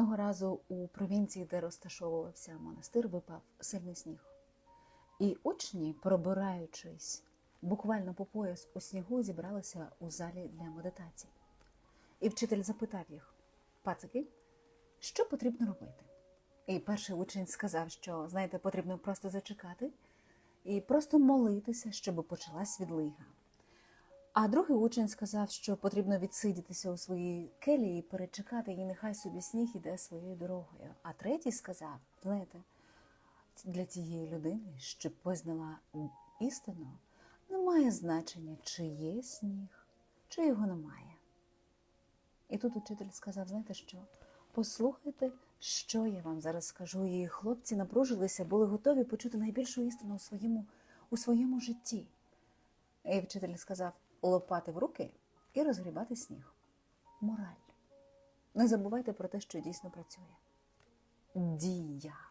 Одного разу у провінції, де розташовувався монастир, випав сильний сніг. І учні, пробираючись буквально по пояс у снігу, зібралися у залі для медитації. І вчитель запитав їх: пацики, що потрібно робити? І перший учень сказав, що, знаєте, потрібно просто зачекати і просто молитися, щоб почалась відлига. А другий учень сказав, що потрібно відсидітися у своїй келії і перечекати, і нехай собі сніг іде своєю дорогою. А третій сказав: знаєте, для тієї людини, щоб визнала істину, немає значення, чи є сніг, чи його немає. І тут учитель сказав: знаєте що? Послухайте, що я вам зараз скажу. І хлопці напружилися, були готові почути найбільшу істину у своєму, у своєму житті. І вчитель сказав лопати в руки і розгрібати сніг. Мораль. Не забувайте про те, що дійсно працює. Дія.